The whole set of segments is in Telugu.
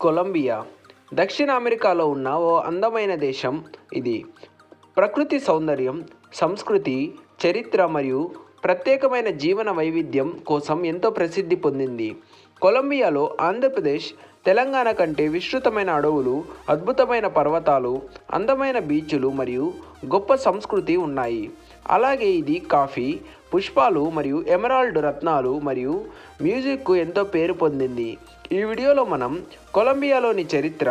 కొలంబియా. దక్షిణ అమెరికాలో ఉన్న ఓ అందమైన దేశం ఇది. ప్రకృతి సౌందర్యం సంస్కృతి చరిత్ర మరియు ప్రత్యేకమైన జీవన వైవిధ్యం కోసం ఎంతో ప్రసిద్ధి పొందింది. కొలంబియాలో ఆంధ్రప్రదేశ్ తెలంగాణ కంటే విస్తృతమైన అడవులు అద్భుతమైన పర్వతాలు అందమైన బీచ్లు మరియు గొప్ప సంస్కృతి ఉన్నాయి. అలాగే ఇది కాఫీ పుష్పాలు మరియు ఎమరాల్డ్ రత్నాలు మరియు మ్యూజిక్కు ఎంతో పేరు పొందింది. ఈ వీడియోలో మనం కొలంబియాలోని చరిత్ర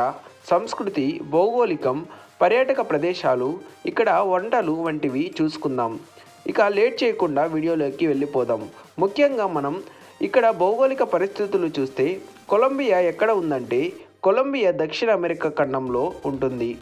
సంస్కృతి భౌగోళికం పర్యాటక ప్రదేశాలు ఇక్కడ వంటలు వంటివి చూసుకుందాం. ఇక లేట్ చేయకుండా వీడియోలోకి వెళ్ళిపోదాం. ముఖ్యంగా మనం ఇక్కడ భౌగోళిక పరిస్థితులు చూస్తే కొలంబియా ఎక్కడ ఉందంటే కొలంబియా దక్షిణ అమెరికా ఖండంలో ఉంటుంది.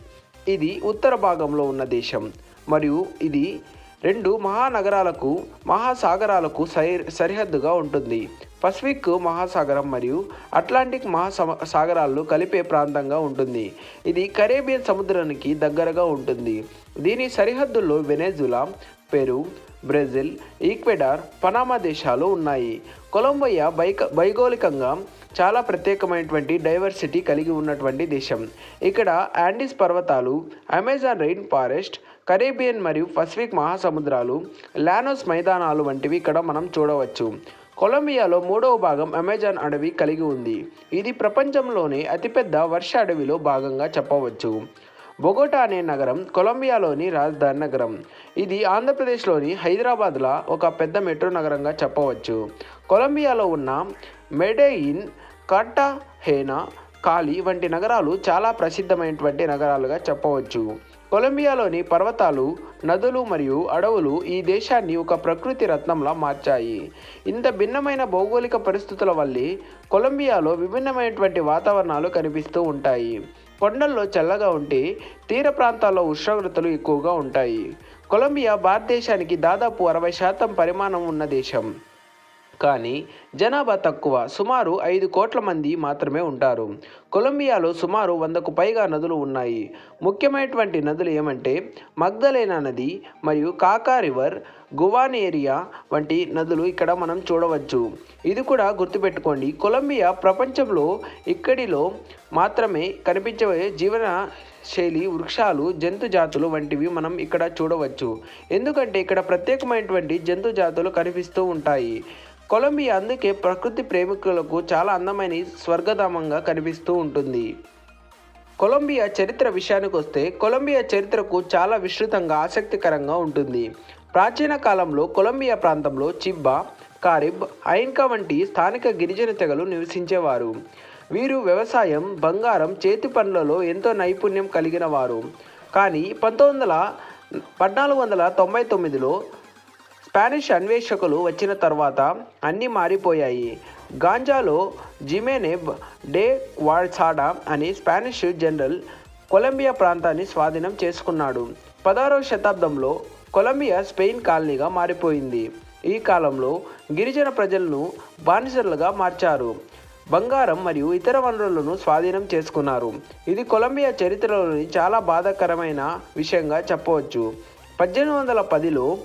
ఇది ఉత్తర భాగంలో ఉన్న దేశం. మరియు ఇది రెండు మహానగరాలకు మహాసాగరాలకు సై సరిహద్దుగా ఉంటుంది. పసిఫిక్ మహాసాగరం మరియు అట్లాంటిక్ మహాసాగరాలను కలిపే ప్రాంతంగా ఉంటుంది. ఇది కరేబియన్ సముద్రానికి దగ్గరగా ఉంటుంది. దీని సరిహద్దుల్లో Venezuela Peru Brazil Ecuador Panama దేశాలు ఉన్నాయి. కొలంబియా బైక భౌగోళికంగా చాలా ప్రత్యేకమైనటువంటి డైవర్సిటీ కలిగి ఉన్నటువంటి దేశం. ఇక్కడ యాండీస్ పర్వతాలు అమెజాన్ రెయిన్ ఫారెస్ట్ కరేబియన్ మరియు పసిఫిక్ మహాసముద్రాలు లానోస్ మైదానాలు వంటివి ఇక్కడ మనం చూడవచ్చు. కొలంబియాలో మూడవ భాగం అమెజాన్ అడవి కలిగి ఉంది. ఇది ప్రపంచంలోనే అతిపెద్ద వర్ష అడవిలో భాగంగా చెప్పవచ్చు. బొగోటా అనే నగరం కొలంబియాలోని రాజధాని నగరం. ఇది ఆంధ్రప్రదేశ్లోని హైదరాబాద్లో ఒక పెద్ద మెట్రో నగరంగా చెప్పవచ్చు. కొలంబియాలో ఉన్న మెడెయిన్ హేనా కాలి వంటి నగరాలు చాలా ప్రసిద్ధమైనటువంటి నగరాలుగా చెప్పవచ్చు. కొలంబియాలోని పర్వతాలు నదులు మరియు అడవులు ఈ దేశాన్ని ఒక ప్రకృతి రత్నంలా మార్చాయి. ఇంత భిన్నమైన భౌగోళిక పరిస్థితుల వల్లే కొలంబియాలో విభిన్నమైనటువంటి వాతావరణాలు కనిపిస్తూ ఉంటాయి. కొండల్లో చల్లగా ఉంటే తీర ప్రాంతాల్లో ఉష్ణోగ్రతలు ఎక్కువగా ఉంటాయి. కొలంబియా భారతదేశానికి దాదాపు అరవై శాతం పరిమాణం ఉన్న దేశం. కానీ జనాభా తక్కువ సుమారు ఐదు కోట్ల మంది మాత్రమే ఉంటారు. కొలంబియాలో సుమారు వందకు పైగా నదులు ఉన్నాయి. ముఖ్యమైనటువంటి నదులు ఏమంటే మగ్దలేనా నది మరియు కాకా రివర్ గువాన్ ఏరియా వంటి నదులు ఇక్కడ మనం చూడవచ్చు. ఇది కూడా గుర్తుపెట్టుకోండి కొలంబియా ప్రపంచంలో ఇక్కడిలో మాత్రమే కనిపించే జీవన శైలి వృక్షాలు జంతు జాతులు వంటివి మనం ఇక్కడ చూడవచ్చు. ఎందుకంటే ఇక్కడ ప్రత్యేకమైనటువంటి జంతు జాతులు కనిపిస్తూ ఉంటాయి. కొలంబియా అందుకే ప్రకృతి ప్రేమికులకు చాలా అందమైన స్వర్గధామంగా కనిపిస్తూ ఉంటుంది. కొలంబియా చరిత్ర విషయానికి వస్తే కొలంబియా చరిత్రకు చాలా విస్తృతంగా ఆసక్తికరంగా ఉంటుంది. ప్రాచీన కాలంలో కొలంబియా ప్రాంతంలో చిబ్బా కారిబ్ ఐన్కా వంటి స్థానిక గిరిజన తెగలు నివసించేవారు. వీరు వ్యవసాయం బంగారం చేతి పనులలో ఎంతో నైపుణ్యం కలిగిన వారు కానీ పంతొమ్మిది వందల పద్నాలుగు వందల తొంభై తొమ్మిదిలో స్పానిష్ అన్వేషకులు వచ్చిన తర్వాత అన్నీ మారిపోయాయి. గాంజాలో జిమేనేబ్ డే క్వాడ్సాడా అని స్పానిష్ జనరల్ కొలంబియా ప్రాంతాన్ని స్వాధీనం చేసుకున్నాడు. పదహారవ శతాబ్దంలో కొలంబియా స్పెయిన్ కాలనీగా మారిపోయింది. ఈ కాలంలో గిరిజన ప్రజలను బానిసలుగా మార్చారు. బంగారం మరియు ఇతర వనరులను స్వాధీనం చేసుకున్నారు. ఇది కొలంబియా చరిత్రలోని చాలా బాధాకరమైన విషయంగా చెప్పవచ్చు. పద్దెనిమిది వందల పదిలో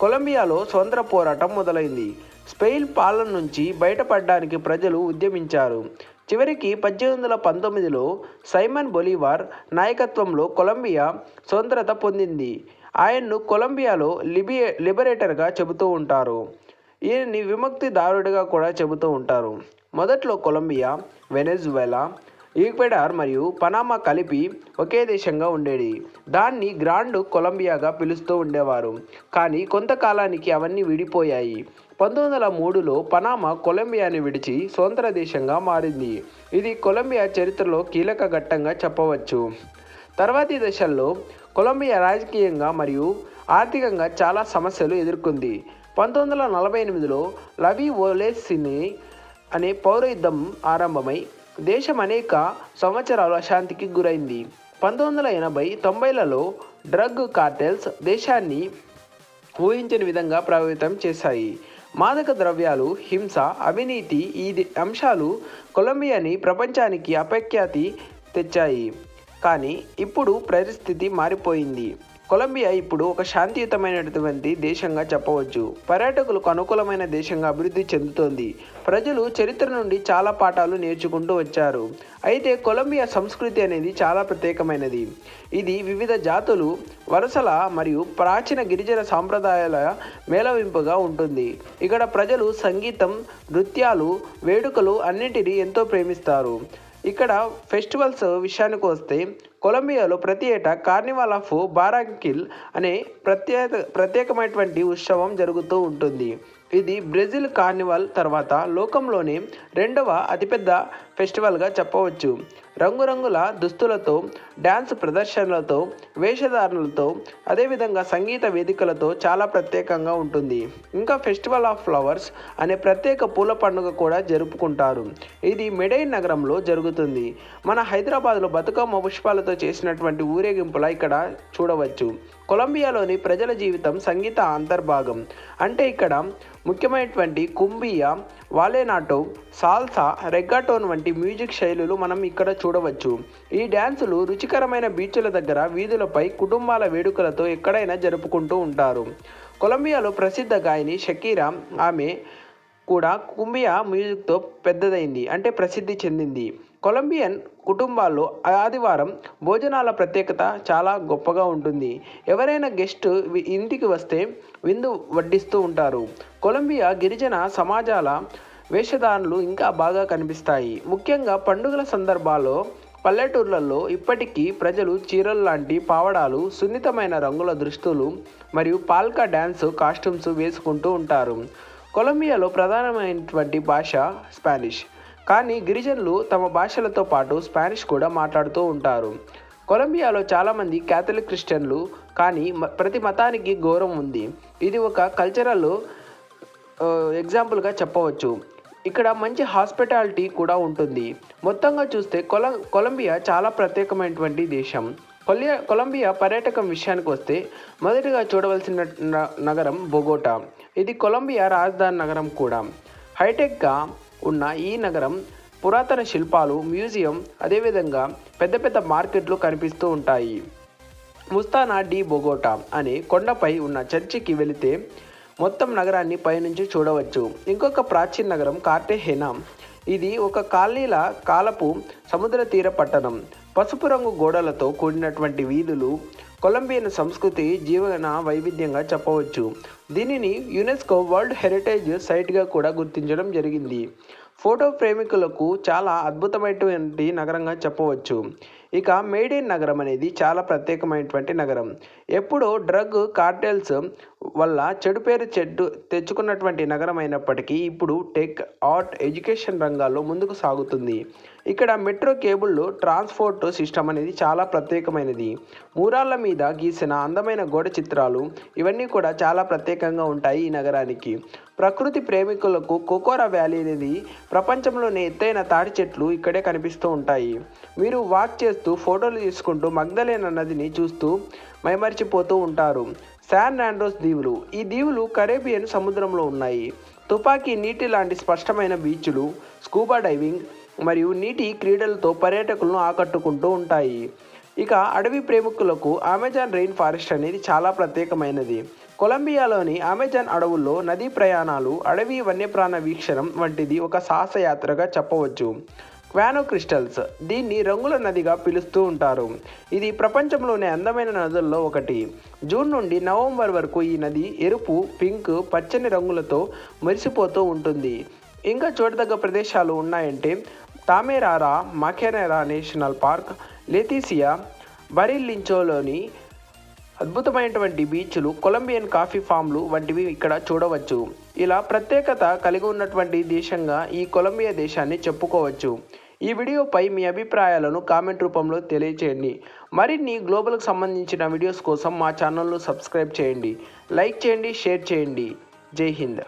కొలంబియాలో స్వతంత్ర పోరాటం మొదలైంది. స్పెయిన్ పాలన నుంచి బయటపడడానికి ప్రజలు ఉద్యమించారు. చివరికి పద్దెనిమిది వందల పంతొమ్మిదిలో సైమన్ బొలివార్ నాయకత్వంలో కొలంబియా స్వతంత్రత పొందింది. ఆయన్ను కొలంబియాలో లిబి లిబరేటర్గా చెబుతూ ఉంటారు. ఈయన్ని విముక్తిదారుడిగా కూడా చెబుతూ ఉంటారు. మొదట్లో కొలంబియా వెనెజువెలా ఈక్వెడార్ మరియు పనామా కలిపి ఒకే దేశంగా ఉండేది. దాన్ని గ్రాండ్ కొలంబియాగా పిలుస్తూ ఉండేవారు. కానీ కొంతకాలానికి అవన్నీ విడిపోయాయి. పంతొమ్మిది వందల మూడులో పనామా కొలంబియాని విడిచి స్వతంత్ర దేశంగా మారింది. ఇది కొలంబియా చరిత్రలో కీలక ఘట్టంగా చెప్పవచ్చు. తర్వాతి దశల్లో కొలంబియా రాజకీయంగా మరియు ఆర్థికంగా చాలా సమస్యలు ఎదుర్కొంది. పంతొమ్మిది వందల నలభై ఎనిమిదిలో లవి ఓలేసిని అనే పౌర యుద్ధం ఆరంభమై దేశం అనేక సంవత్సరాలు అశాంతికి గురైంది. పంతొమ్మిది వందల ఎనభై తొంభైలలో డ్రగ్ కార్టెల్స్ దేశాన్ని ఊహించని విధంగా ప్రభావితం చేశాయి. మాదక ద్రవ్యాలు హింస అవినీతి ఈ అంశాలు కొలంబియాని ప్రపంచానికి అపఖ్యాతి తెచ్చాయి. కానీ ఇప్పుడు పరిస్థితి మారిపోయింది. కొలంబియా ఇప్పుడు ఒక శాంతియుతమైనటువంటి దేశంగా చెప్పవచ్చు. పర్యాటకులకు అనుకూలమైన దేశంగా అభివృద్ధి చెందుతోంది. ప్రజలు చరిత్ర నుండి చాలా పాఠాలు నేర్చుకుంటూ వచ్చారు. అయితే కొలంబియా సంస్కృతి అనేది చాలా ప్రత్యేకమైనది. ఇది వివిధ జాతులు వరుసల మరియు ప్రాచీన గిరిజన సాంప్రదాయాల మేళవింపుగా ఉంటుంది. ఇక్కడ ప్రజలు సంగీతం నృత్యాలు వేడుకలు అన్నింటినీ ఎంతో ప్రేమిస్తారు. ఇక్కడ ఫెస్టివల్స్ విషయానికి వస్తే కొలంబియాలో ప్రతి ఏటా కార్నివాల్ ఆఫ్ బారాంకిల్ అనే ప్రత్యేక ప్రత్యేకమైనటువంటి ఉత్సవం జరుగుతూ ఉంటుంది. ఇది బ్రెజిల్ కార్నివాల్ తర్వాత లోకంలోనే రెండవ అతిపెద్ద ఫెస్టివల్గా చెప్పవచ్చు. రంగురంగుల దుస్తులతో డ్యాన్స్ ప్రదర్శనలతో వేషధారణలతో అదేవిధంగా సంగీత వేదికలతో చాలా ప్రత్యేకంగా ఉంటుంది. ఇంకా ఫెస్టివల్ ఆఫ్ ఫ్లవర్స్ అనే ప్రత్యేక పూల పండుగ కూడా జరుపుకుంటారు. ఇది మెడైన్ నగరంలో జరుగుతుంది. మన హైదరాబాద్లో బతుకమ్మ పుష్పాలతో చేసినటువంటి ఊరేగింపుల ఇక్కడ చూడవచ్చు. కొలంబియాలోని ప్రజల జీవితం సంగీత అంతర్భాగం. అంటే ఇక్కడ ముఖ్యమైనటువంటి కుంబియా వాలేనాటో సాల్సా రెగ్గాటోన్ వంటి మ్యూజిక్ శైలులు మనం ఇక్కడ చూ చూడవచ్చు. ఈ డ్యాన్సులు రుచికరమైన బీచ్ల దగ్గర వీధులపై కుటుంబాల వేడుకలతో ఎక్కడైనా జరుపుకుంటూ ఉంటారు. కొలంబియాలో ప్రసిద్ధ గాయని షకీరా ఆమె కూడా కుంబియా మ్యూజిక్తో పెద్దదైంది అంటే ప్రసిద్ధి చెందింది. కొలంబియన్ కుటుంబాల్లో ఆదివారం భోజనాల ప్రత్యేకత చాలా గొప్పగా ఉంటుంది. ఎవరైనా గెస్ట్ ఇంటికి వస్తే విందు వడ్డిస్తూ ఉంటారు. కొలంబియా గిరిజన సమాజాల వేషధారణలు ఇంకా బాగా కనిపిస్తాయి. ముఖ్యంగా పండుగల సందర్భాల్లో పల్లెటూర్లలో ఇప్పటికీ ప్రజలు చీరలు లాంటి పావడాలు సున్నితమైన రంగుల దుస్తులు మరియు పాల్కా డ్యాన్స్ కాస్ట్యూమ్స్ వేసుకుంటూ ఉంటారు. కొలంబియాలో ప్రధానమైనటువంటి భాష స్పానిష్. కానీ గిరిజనులు తమ భాషలతో పాటు స్పానిష్ కూడా మాట్లాడుతూ ఉంటారు. కొలంబియాలో చాలామంది క్యాథలిక్ క్రిస్టియన్లు కానీ మ- ప్రతి మతానికి గౌరవం ఉంది. ఇది ఒక కల్చరల్ ఎగ్జాంపుల్గా చెప్పవచ్చు. ఇక్కడ మంచి హాస్పిటాలిటీ కూడా ఉంటుంది. మొత్తంగా చూస్తే కొల కొలంబియా చాలా ప్రత్యేకమైనటువంటి దేశం. కొలియా కొలంబియా పర్యాటకం విషయానికి వస్తే మొదటిగా చూడవలసిన న- నగరం బొగోటా. ఇది కొలంబియా రాజధాని నగరం కూడా. హైటెక్గా ఉన్న ఈ నగరం పురాతన శిల్పాలు మ్యూజియం అదేవిధంగా పెద్ద పెద్ద మార్కెట్లు కనిపిస్తూ ఉంటాయి. ముస్తానా డి బొగోటా అనే కొండపై ఉన్న చర్చికి వెళితే మొత్తం నగరాన్ని పైనుంచి చూడవచ్చు. ఇంకొక ప్రాచీన నగరం కార్టెహెనా. ఇది ఒక కాలనీల కాలపు సముద్ర తీర పట్టణం. పసుపు రంగు గోడలతో కూడినటువంటి వీధులు కొలంబియన్ సంస్కృతి జీవన వైవిధ్యంగా చెప్పవచ్చు. దీనిని యునెస్కో వరల్డ్ హెరిటేజ్ సైట్గా కూడా గుర్తించడం జరిగింది. ఫోటో ప్రేమికులకు చాలా అద్భుతమైనటువంటి నగరంగా చెప్పవచ్చు. ఇక మేడిన్ నగరం అనేది చాలా ప్రత్యేకమైనటువంటి నగరం. ఎప్పుడో డ్రగ్ కార్టెల్స్ వల్ల చెడు పేరు చెడ్డు తెచ్చుకున్నటువంటి నగరం అయినప్పటికీ ఇప్పుడు టెక్ ఆర్ట్ ఎడ్యుకేషన్ రంగాల్లో ముందుకు సాగుతుంది. ఇక్కడ మెట్రో కేబుల్లో ట్రాన్స్పోర్ట్ సిస్టమ్ అనేది చాలా ప్రత్యేకమైనది. మూరాళ్ళ మీద గీసిన అందమైన గోడ చిత్రాలు ఇవన్నీ కూడా చాలా ప్రత్యేకంగా ఉంటాయి ఈ నగరానికి. ప్రకృతి ప్రేమికులకు కోకోరా వ్యాలీ అనేది ప్రపంచంలోనే ఎత్తైన తాటి చెట్లు ఇక్కడే కనిపిస్తూ ఉంటాయి. మీరు వాక్ చేస్తూ ఫోటోలు తీసుకుంటూ మగ్ధలేన నదిని చూస్తూ మైమరిచిపోతూ ఉంటారు. శాన్ ఆండ్రోస్ దీవులు. ఈ దీవులు కరేబియన్ సముద్రంలో ఉన్నాయి. తుపాకీ నీటి లాంటి స్పష్టమైన బీచ్లు స్కూబా డైవింగ్ మరియు నీటి క్రీడలతో పర్యాటకులను ఆకట్టుకుంటూ ఉంటాయి. ఇక అడవి ప్రేమికులకు అమెజాన్ రెయిన్ ఫారెస్ట్ అనేది చాలా ప్రత్యేకమైనది. కొలంబియాలోని అమెజాన్ అడవుల్లో నదీ ప్రయాణాలు అడవి వన్యప్రాణ వీక్షణం వంటిది ఒక సాహసయాత్రగా చెప్పవచ్చు. క్వానో క్రిస్టల్స్ దీన్ని రంగుల నదిగా పిలుస్తూ ఉంటారు. ఇది ప్రపంచంలోనే అందమైన నదుల్లో ఒకటి. జూన్ నుండి నవంబర్ వరకు ఈ నది ఎరుపు పింక్ పచ్చని రంగులతో మెరిసిపోతూ ఉంటుంది. ఇంకా చూడదగ్గ ప్రదేశాలు ఉన్నాయంటే తామేరారా మాకెనెరా నేషనల్ పార్క్ లెతీసియా బరిల్లించోలోని అద్భుతమైనటువంటి బీచ్లు కొలంబియన్ కాఫీ ఫామ్లు వంటివి ఇక్కడ చూడవచ్చు. ఇలా ప్రత్యేకత కలిగి ఉన్నటువంటి దేశంగా ఈ కొలంబియా దేశాన్ని చెప్పుకోవచ్చు. ఈ వీడియోపై మీ అభిప్రాయాలను కామెంట్ రూపంలో తెలియచేయండి. మరిన్ని గ్లోబల్కి సంబంధించిన వీడియోస్ కోసం మా ఛానల్ను సబ్స్క్రైబ్ చేయండి. లైక్ చేయండి షేర్ చేయండి. జై హింద్.